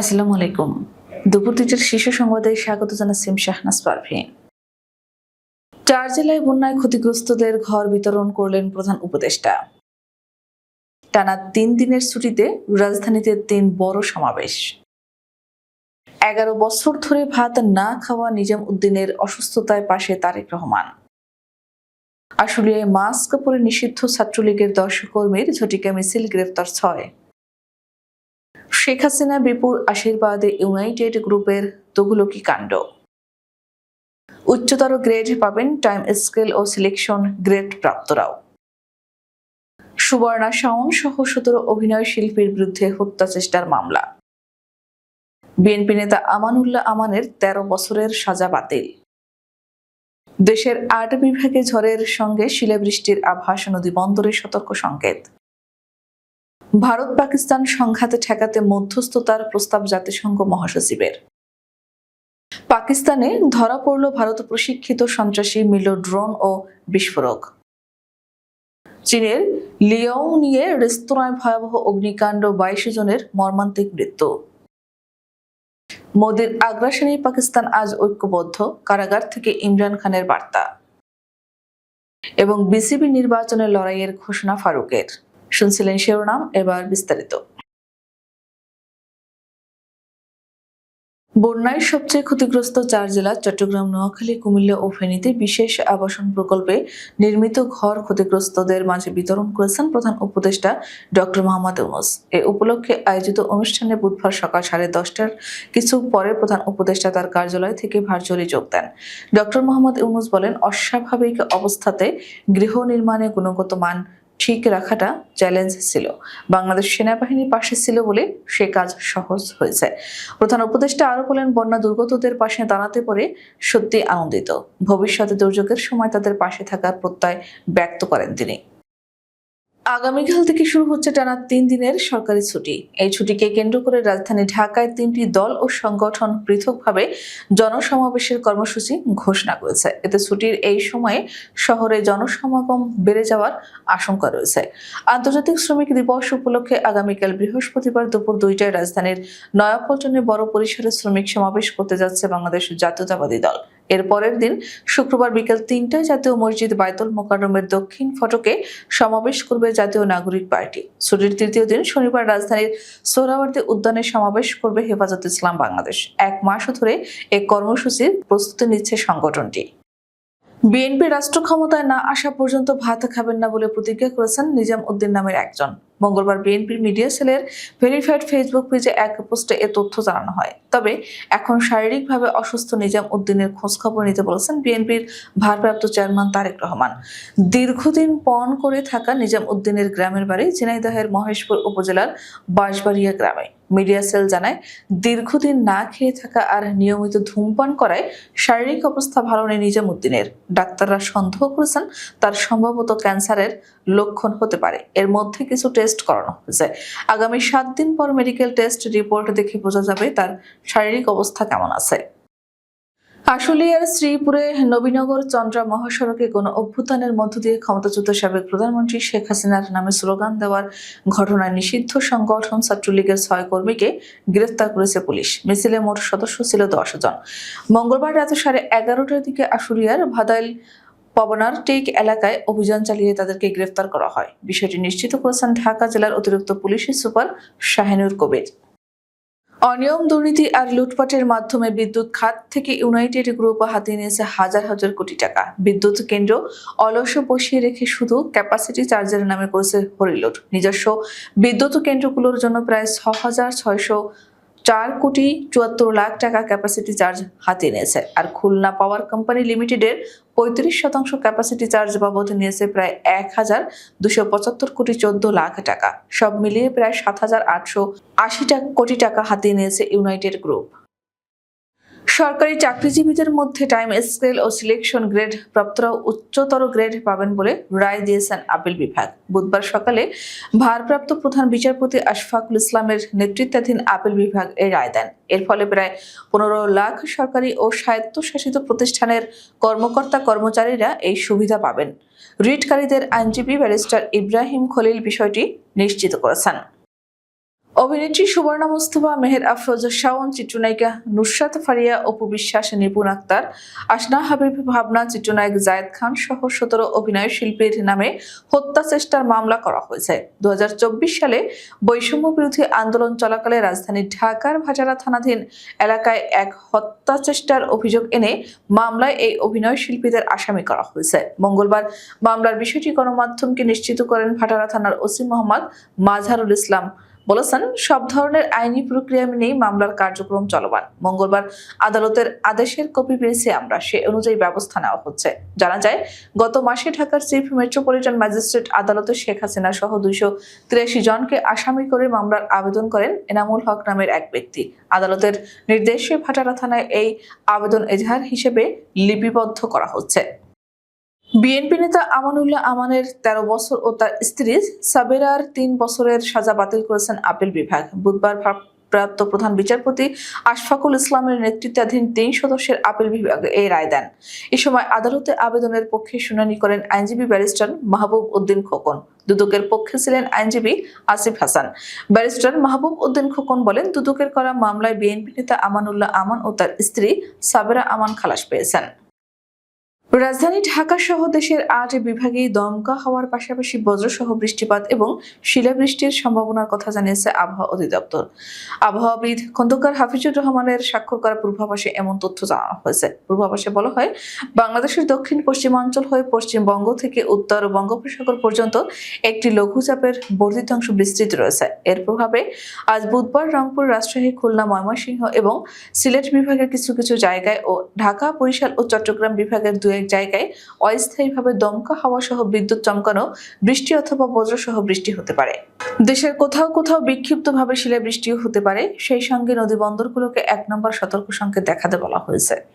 আসসালামু আলাইকুম। দুপুর দুইটার শীর্ষ সংবাদে স্বাগত জানাচ্ছি শাহনাজ পারভিন চার জেলায় বন্যায় ক্ষতিগ্রস্তদের ঘর বিতরণ করলেন প্রধান উপদেষ্টা। টানা তিন দিনের ছুটিতে রাজধানীতে তিন বড় সমাবেশ। এগারো বছর ধরে ভাত না খাওয়া নিজাম উদ্দিনের অসুস্থতায় পাশে তারেক রহমান। আশুলিয়ায় মাস্ক পরে নিষিদ্ধ ছাত্রলীগের দশ কর্মীর ঝটিকা মিছিল, গ্রেফতার ছয়। শেখ হাসিনা বিপুর আশীর্বাদে ইউনাইটেড গ্রুপের তগুলকি কাণ্ড। উচ্চতর গ্রেড পাবেন টাইম স্কেল ও সিলেকশন গ্রেড প্রাপ্তরাও। সুবর্ণা শাওন সহ সতেরো অভিনয় শিল্পীর বিরুদ্ধে হত্যা চেষ্টার মামলা। বিএনপি নেতা আমানুল্লাহ আমানের ১৩ বছরের সাজা বাতিল। দেশের আট বিভাগে ঝড়ের সঙ্গে শিলাবৃষ্টির আভাস নদী বন্দরে সতর্ক সংকেত। ভারত পাকিস্তান সংঘাতে ঠেকাতে মধ্যস্থতার প্রস্তাব জাতিসংঘ মহাসচিবের। পাকিস্তানে ধরা পড়ল ভারত প্রশিক্ষিত সন্ত্রাসী মিলল ড্রোন ও বিস্ফোরক। চীনের লিয়ং নিয়ে রেস্তোরাঁয় ভয়াবহ অগ্নিকাণ্ড, বাইশ জনের মর্মান্তিক মৃত্যু। মোদীর আগ্রাসনে পাকিস্তান আজ ঐক্যবদ্ধ, কারাগার থেকে ইমরান খানের বার্তা। এবং বিসিবি নির্বাচনের লড়াইয়ের ঘোষণা ফারুকের। শুনছিলেন শিরোনাম, এবার বিস্তারিত। বন্যায় সবচেয়ে ক্ষতিগ্রস্ত চার জেলা, চট্টগ্রাম, নোয়াখালী, কুমিল্লা ও ফেনীতে বিশেষ আবাসন প্রকল্পে নির্মিত ঘর ক্ষতিগ্রস্তদের মাঝে বিতরণ করেছেন প্রধান উপদেষ্টা ডক্টর মোহাম্মদ ইউনুস। এ উপলক্ষে আয়োজিত অনুষ্ঠানে বুধবার সকাল সাড়ে দশটার কিছু পরে প্রধান উপদেষ্টা তার কার্যালয় থেকে ভার্চুয়ালি যোগ দেন। ডক্টর মোহাম্মদ ইউনুস বলেন, অস্বাভাবিক অবস্থাতে গৃহ নির্মাণে গুণগত মান ঠিক রাখাটা চ্যালেঞ্জ ছিল। বাংলাদেশ সেনাবাহিনীর পাশে ছিল বলে সে কাজ সহজ হয়েছে। প্রধান উপদেষ্টা আরও বলেন, বন্যা দুর্গতদের পাশে দাঁড়াতে পরে সত্যি আনন্দিত। ভবিষ্যতে দুর্যোগের সময় তাদের পাশে থাকার প্রত্যয় ব্যক্ত করেন তিনি। আগামীকাল থেকে শুরু হচ্ছে টানা তিন দিনের সরকারি ছুটি। এই ছুটিকে কেন্দ্র করে রাজধানী ঢাকায় তিনটি দল ও সংগঠন পৃথকভাবে জনসমাবেশের কর্মসূচি ঘোষণা করেছে। এতে ছুটির এই সময়ে শহরে জনসমাগম বেড়ে যাওয়ার আশঙ্কা রয়েছে। আন্তর্জাতিক শ্রমিক দিবস উপলক্ষে আগামীকাল বৃহস্পতিবার দুপুর দুইটায় রাজধানীর নয়াপল্টনে বড় পরিসরে শ্রমিক সমাবেশ করতে যাচ্ছে বাংলাদেশ জাতীয়তাবাদী দল। এর পরের দিন শুক্রবার বিকেল তিনটায় জাতীয় মসজিদ বায়তুল মোকাররমের দক্ষিণ ফটকে সমাবেশ করবে জাতীয় নাগরিক পার্টি। ছুটির তৃতীয় দিন শনিবার রাজধানীর সোহরাওয়ার্দী উদ্যানে সমাবেশ করবে হেফাজত ইসলাম বাংলাদেশ। এক মাস ধরে এই কর্মসূচির প্রস্তুতি নিচ্ছে সংগঠনটি। বিএনপি রাষ্ট্র ক্ষমতায় না আসা পর্যন্ত ভাত খাবেন না বলে প্রতিজ্ঞা করেছেন নিজাম উদ্দিন নামের একজন। মঙ্গলবার বিএনপির মিডিয়া সেলের ভেরিফাইড ফেসবুক পেজে এক পোস্টে এ তথ্য জানানো হয়। তবে এখন শারীরিকভাবে অসুস্থ নিজাম উদ্দিনের খোঁজখবর নিতে বলেছেন বিএনপির ভারপ্রাপ্ত চেয়ারম্যান তারেক রহমান। দীর্ঘদিন পণ করে থাকা নিজাম উদ্দিনের গ্রামের বাড়ি ঝিনাইদহের মহেশপুর উপজেলার বাঁশবাড়িয়া গ্রামে। মিডিয়া সেল জানায়, দীর্ঘদিন না খেয়ে থাকা আর নিয়মিত ধূমপান করায় শারীরিক অবস্থা ভালো নেই নিজাম উদ্দিনের। ডাক্তাররা সন্দেহ করেছেন তার সম্ভবত ক্যান্সারের লক্ষণ হতে পারে। এর মধ্যে কিছু টেস্ট করানো হয়েছে। আগামী সাত দিন পর মেডিকেল টেস্ট রিপোর্ট দেখে বোঝা যাবে তার শারীরিক অবস্থা কেমন আছে। আশুলিয়ার শ্রীপুরে নবীনগর চন্দ্রা মহাসড়কে কোনো অভ্যুত্থানের মধ্য দিয়ে ক্ষমতাচ্যুত সাবেক প্রধানমন্ত্রী শেখ হাসিনার নামে স্লোগান দেওয়ার ঘটনায় নিষিদ্ধ সংগঠন ছাত্রলীগের ছয় কর্মীকে গ্রেফতার করেছে পুলিশ। মিছিলে মোট সদস্য ছিল দশ জন। মঙ্গলবার রাত সাড়ে এগারোটার দিকে আশুলিয়ার ভাদাইল পবনার টেক এলাকায় অভিযান চালিয়ে তাদেরকে গ্রেফতার করা হয়। বিষয়টি নিশ্চিত করেছেন ঢাকা জেলার অতিরিক্ত পুলিশের সুপার শাহিনুর কবির। অনিয়ম, দুর্নীতি আর লুটপাটের মাধ্যমে বিদ্যুৎ খাত থেকে ইউনাইটেড গ্রুপ হাতিয়ে নিয়েছে হাজার হাজার কোটি টাকা। বিদ্যুৎ কেন্দ্র অলস বসিয়ে রেখে শুধু ক্যাপাসিটি চার্জের নামে করেছে হরিলুট। নিজস্ব বিদ্যুৎ কেন্দ্রগুলোর জন্য প্রায় ছ হাজার ছয়শো চার কোটি চুয়াত্তর লাখ টাকা ক্যাপাসিটি চার্জ হাতে নিয়েছে। আর খুলনা পাওয়ার কোম্পানি লিমিটেডের পঁয়ত্রিশ শতাংশ ক্যাপাসিটি চার্জ বাবদ নিয়েছে প্রায় এক হাজার দুশো পঁচাত্তর কোটি চোদ্দ লাখ টাকা। সব মিলিয়ে প্রায় সাত হাজার আটশো আশি কোটি টাকা হাতে নিয়েছে ইউনাইটেড গ্রুপ সরকারি চাকরিজীবীদের মধ্যে টাইম স্কেল ও সিলেকশন গ্রেড প্রাপ্তরা উচ্চতর গ্রেড পাবেন বলে রায় দিয়েছেন আপিল বিভাগ। বুধবার সকালে ভারপ্রাপ্ত প্রধান বিচারপতি আশফাকুল ইসলামের নেতৃত্বাধীন আপিল বিভাগ এই রায় দেন। এর ফলে প্রায় পনেরো লাখ সরকারি ও স্বায়ত্তশাসিত প্রতিষ্ঠানের কর্মকর্তা কর্মচারীরা এই সুবিধা পাবেন। রিটকারীদের আইনজীবী ব্যারিস্টার ইব্রাহিম খলিল বিষয়টি নিশ্চিত করেছেন। অভিনেত্রী সুবর্ণা মুস্তফা, মেহের আফরোজা শাওন, চিত্রনায়িকা নুসরাত ফারিয়া, অপু বিশ্বাস, নিপুণ আক্তার আসনা হাবিব, ভাবনা, চিত্রনায়ক জায়েদ খান সহ সতেরো অভিনয় শিল্পীর নামে হত্যা চেষ্টার মামলা করা হয়েছে। দুহাজার চব্বিশ সালে বৈষম্য বিরোধী আন্দোলন চলাকালে রাজধানী ঢাকার ভাজারা থানাধীন এলাকায় এক হত্যা চেষ্টার অভিযোগ এনে মামলায় এই অভিনয় শিল্পীদের আসামি করা হয়েছে। মঙ্গলবার মামলার বিষয়টি গণমাধ্যমকে নিশ্চিত করেন ভাটারা থানার ওসি মোহাম্মদ মাজহারুল ইসলাম। বলেছেন, সব ধরনের আইনি প্রক্রিয়া মেনেই মামলার কার্যক্রম চলমান। মঙ্গলবার আদালতের আদেশের কপি পেয়েছি আমরা, সে অনুযায়ী ব্যবস্থা নেওয়া হচ্ছে। জানা যায়, গত মাসে ঢাকার চিফ মেট্রোপলিটন ম্যাজিস্ট্রেট আদালতে শেখ হাসিনা সহ দুইশো তিরাশি জনকে আসামি করে মামলার আবেদন করেন এনামুল হক নামের এক ব্যক্তি। আদালতের নির্দেশে ভাটারা থানায় এই আবেদন এজাহার হিসেবে লিপিবদ্ধ করা হচ্ছে। বিএনপি নেতা আমানুল্লাহ আমানের তেরো বছর ও তার স্ত্রী সাবেরার তিন বছরের সাজা বাতিল করেছেন আপিল বিভাগ। বুধবার ভারপ্রাপ্ত প্রধান বিচারপতি আশফাকুল ইসলামের নেতৃত্বাধীন তিন সদস্যের আপিল বিভাগ এই রায় দেন। এ সময় আদালতে আবেদনের পক্ষে শুনানি করেন আইনজীবী ব্যারিস্টার মাহবুব উদ্দিন খোকন। দুদকের পক্ষে ছিলেন আইনজীবী আসিফ হাসান। ব্যারিস্টার মাহবুব উদ্দিন খোকন বলেন, দুদকের করা মামলায় বিএনপি নেতা আমানুল্লাহ আমান ও তার স্ত্রী সাবেরা আমান খালাস পেয়েছেন। রাজধানী ঢাকা সহ দেশের আট বিভাগেই দমকা হওয়ার পাশাপাশি বজ্রসহ বৃষ্টিপাত এবং শিলাবৃষ্টির সম্ভাবনার কথা জানিয়েছে আবহাওয়া অধিদপ্তর। আবহাওয়াবিদ খন্দকার হাফিজুর রহমানের স্বাক্ষর করা পূর্বাভাসে এমন তথ্য জানানো হয়েছে। পূর্বাভাসে বলা হয়, বাংলাদেশের দক্ষিণ পশ্চিমাঞ্চল হয়ে পশ্চিমবঙ্গ থেকে উত্তর বঙ্গোপসাগর পর্যন্ত একটি লঘুচাপের বর্ধিত অংশ বিস্তৃত রয়েছে। এর প্রভাবে আজ বুধবার রংপুর, রাজশাহী, খুলনা, ময়মনসিংহ এবং সিলেট বিভাগের কিছু কিছু জায়গায় ও ঢাকা, বরিশাল ও চট্টগ্রাম বিভাগের দু জায়গায় অস্থায়ীভাবে দমকা হাওয়া সহ বিদ্যুৎ চমকানো, বৃষ্টি অথবা বজ্রসহ বৃষ্টি হতে পারে। দেশের কোথাও কোথাও বিক্ষিপ্তভাবে শিলাবৃষ্টিও হতে পারে। সেই সঙ্গে নদী বন্দরগুলোকে এক নম্বর সতর্ক সংকেত দেখাতে বলা হয়েছে।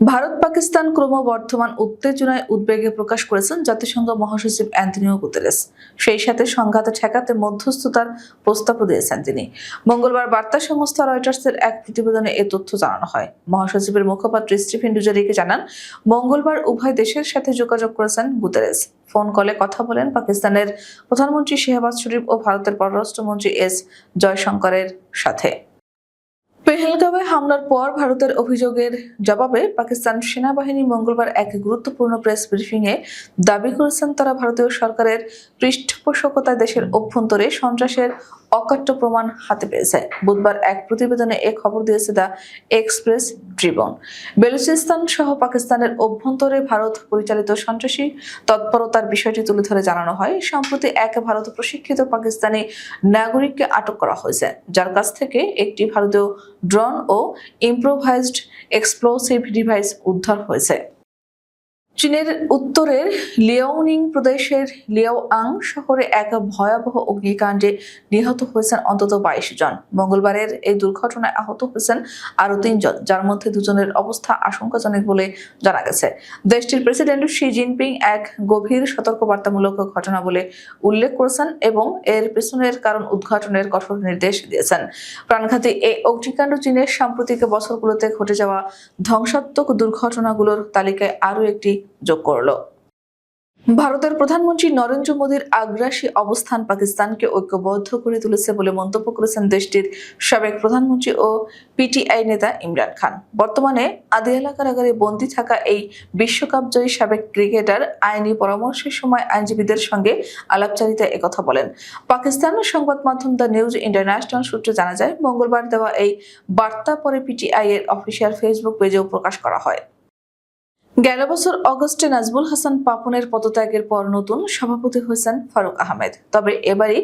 ভারত পাকিস্তান ক্রমবর্ধমান উত্তেজনায় উদ্বেগে প্রকাশ করেছেন জাতিসংঘ মহাসচিব অ্যান্টনিও গুতেরেস। সেই সাথে সংঘাত ঠেকাতে মধ্যস্থতার প্রস্তাবও দিয়েছেন তিনি। মঙ্গলবার বার্তা সংস্থা রয়টার্সের এক প্রতিবেদনে এ তথ্য জানানো হয়। মহাসচিবের মুখপাত্র স্টিফেন ডুজারিকে জানান, মঙ্গলবার উভয় দেশের সাথে যোগাযোগ করেছেন গুতেরেস। ফোন কলে কথা বলেন পাকিস্তানের প্রধানমন্ত্রী শেহবাজ শরীফ ও ভারতের পররাষ্ট্রমন্ত্রী এস জয়শঙ্করের সাথে। পেহেলগাঁওয়ে হামলার পর ভারতের অভিযোগের জবাবে পাকিস্তান সেনাবাহিনী মঙ্গলবার এক গুরুত্বপূর্ণ প্রেস ব্রিফিংয়ে দাবি করেছেন, তারা ভারতীয় সরকারের পৃষ্ঠপোষকতায় দেশের অভ্যন্তরে সন্ত্রাসের অকাট্য প্রমাণ হাতে পেয়েছে। বুধবার এক প্রতিবেদনে এ খবর দিয়েছে দ্য এক্সপ্রেস ট্রিবন বেলুচিস্তান সহ পাকিস্তানের অভ্যন্তরে ভারত পরিচালিত সন্ত্রাসী তৎপরতার বিষয়টি তুলে ধরে জানানো হয়। সম্প্রতি এক ভারত প্রশিক্ষিত পাকিস্তানি নাগরিককে আটক করা হয়েছে। যার কাছ থেকে একটি ভারতীয় ড্রোন ও ইম্প্রোভাইজড এক্সপ্লোসিভ ডিভাইস উদ্ধার হয়েছে। চীনের উত্তরের লিয়াওনিং প্রদেশের লিয়াওয়াং শহরে এক ভয়াবহ অগ্নিকাণ্ডে নিহত হয়েছেন অন্তত বাইশ জন। মঙ্গলবারের এই দুর্ঘটনায় আহত হয়েছেন আরও তিনজন যার মধ্যে দুজনের অবস্থা আশঙ্কাজনক বলে জানা গেছে। দেশটির প্রেসিডেন্ট শি জিনপিং এক গভীর সতর্কবার্তামূলক ঘটনা বলে উল্লেখ করেছেন এবং এর পেছনের কারণ উদ্ঘাটনের কঠোর নির্দেশ দিয়েছেন। প্রাণঘাতী এই অগ্নিকাণ্ড চীনের সাম্প্রতিক বছরগুলোতে ঘটে যাওয়া ধ্বংসাত্মক দুর্ঘটনাগুলোর তালিকায় আরও একটি যোগ করল। ভারতের প্রধানমন্ত্রী নরেন্দ্র মোদীর আগ্রাসী অবস্থান পাকিস্তানকে ঐক্যবদ্ধ করে তুলেছে বলে মন্তব্য করেছেন দেশটির সাবেক প্রধানমন্ত্রী ও পিটিআই নেতা ইমরান খান। বর্তমানে আদিয়ালা কারাগারে বন্দী থাকা এই বিশ্বকাপ জয়ী সাবেক ক্রিকেটার আইনি পরামর্শের সময় আইনজীবীদের সঙ্গে আলাপচারিতায় একথা বলেন। পাকিস্তানের সংবাদ মাধ্যম দ্য নিউজ ইন্টারন্যাশনাল সূত্রে জানা যায়, মঙ্গলবার দেওয়া এই বার্তা পরে পিটিআই এর অফিসিয়াল ফেসবুক পেজেও প্রকাশ করা হয়। গেল বছর অগস্টে নাজমুল হাসান পাপনের পদত্যাগের পর নতুন সভাপতি হয়েছেন ফারুক আহমেদ। তবে এবারই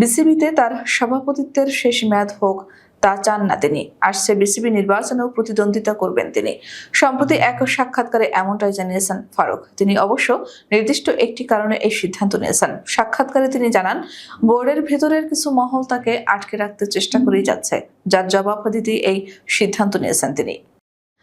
বিসিবিতে তার সভাপতিত্বের শেষ মেয়াদ হোক তা চান না তিনি। আসছে বিসিবি নির্বাচনেও প্রতিদ্বন্দ্বিতা করবেন তিনি। সম্প্রতি এক সাক্ষাৎকারে এমনটাই জানিয়েছেন ফারুক। তিনি অবশ্য নির্দিষ্ট একটি কারণে এই সিদ্ধান্ত নিয়েছেন। সাক্ষাৎকারে তিনি জানান, বোর্ডের ভেতরের কিছু মহল তাকে আটকে রাখতে চেষ্টা করেই যাচ্ছে। যার জবাব দিতে এই সিদ্ধান্ত নিয়েছেন তিনি।